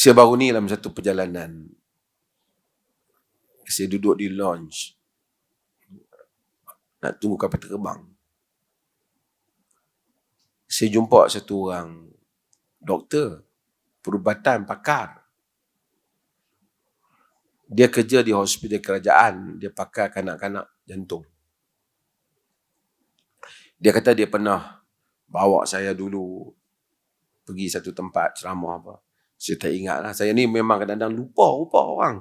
Saya baru ni dalam satu perjalanan. Saya duduk di lounge. Nak tunggu kapal terbang. Saya jumpa satu orang doktor, perubatan, pakar. Dia kerja di hospital kerajaan, dia pakar kanak-kanak jantung. Dia kata dia pernah bawa saya dulu pergi satu tempat ceramah apa. Saya tak ingat lah. Saya ni memang kadang-kadang lupa lupa orang.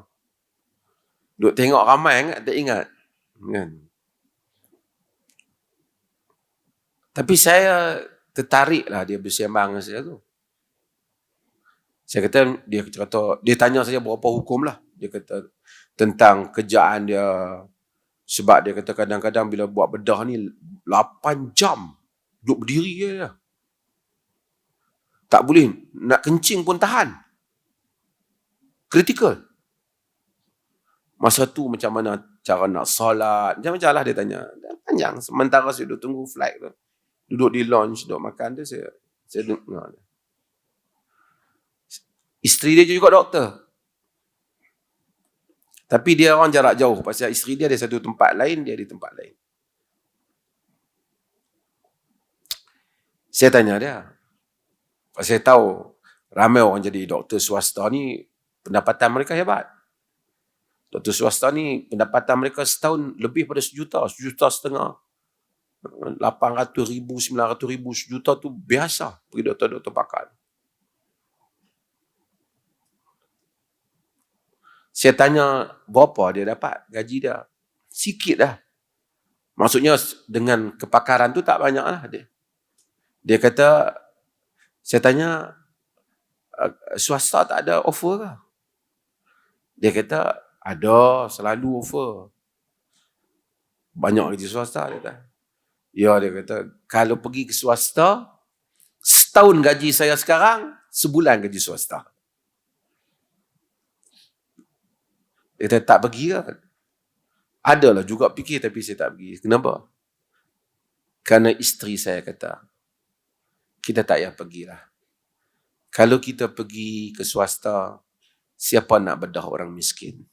Duk tengok ramai ingat, tak ingat. Kan? Tapi saya tertarik lah dia bersembang dengan saya tu. Saya kata, dia kata, dia tanya saya berapa hukum lah. Dia kata, tentang kerjaan dia. Sebab dia kata kadang-kadang bila buat bedah ni, 8 jam duduk berdiri je lah. Tak boleh, nak kencing pun tahan. Kritikal. Masa tu macam mana cara nak solat, macam-macam lah dia tanya. Panjang, sementara saya duduk tunggu flight tu. Duduk di lounge, duduk makan tu, saya, saya dengar. Isteri dia juga doktor. Tapi dia orang jarak jauh. Pasal isteri dia ada satu tempat lain, dia di tempat lain. Saya tanya dia. Saya tahu ramai orang jadi doktor swasta ni pendapatan mereka hebat. Doktor swasta ni pendapatan mereka setahun lebih pada sejuta, sejuta setengah. 800 ribu, 900 ribu, sejuta tu biasa pergi doktor-doktor pakar. Saya tanya berapa dia dapat gaji dia. Sikit dah. Maksudnya dengan kepakaran tu tak banyak lah dia. Dia kata, saya tanya, swasta tak ada offer ke? Dia kata, ada, selalu offer. Banyak gaji swasta, dia kata. Ya, dia kata, kalau pergi ke swasta, setahun gaji saya sekarang, sebulan gaji swasta. Dia kata, tak pergi ke? Adalah juga fikir tapi saya tak pergi. Kenapa? Kerana isteri saya kata, kita tak payah pergilah. Kalau kita pergi ke swasta, siapa nak bedah orang miskin?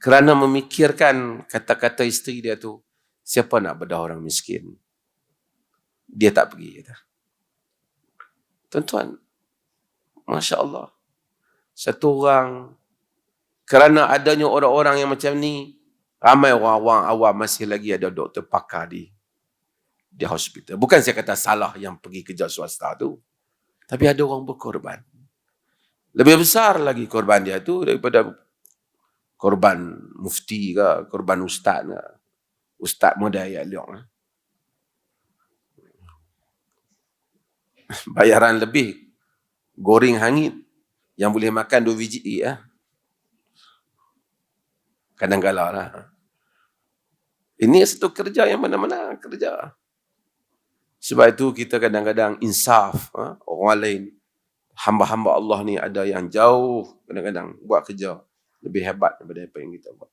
Kerana memikirkan kata-kata isteri dia tu, siapa nak bedah orang miskin? Dia tak pergi. Kata. Tuan-tuan, Masya Allah. Satu orang, kerana adanya orang-orang yang macam ni, ramai orang-orang awam masih lagi ada doktor pakar di di hospital. Bukan saya kata salah yang pergi kerja swasta tu. Tapi ada orang berkorban. Lebih besar lagi korban dia tu daripada korban mufti ke, korban ustaz ke. Ustaz muda ayat liok. Eh. Bayaran lebih. Goreng hangit. Yang boleh makan dua biji. Ya. Kadang-kadang lah. Ini satu kerja yang mana-mana kerja. Sebab itu kita kadang-kadang insaf ha? orang lain. Hamba-hamba Allah ni ada yang jauh kadang-kadang buat kerja lebih hebat daripada apa yang kita buat.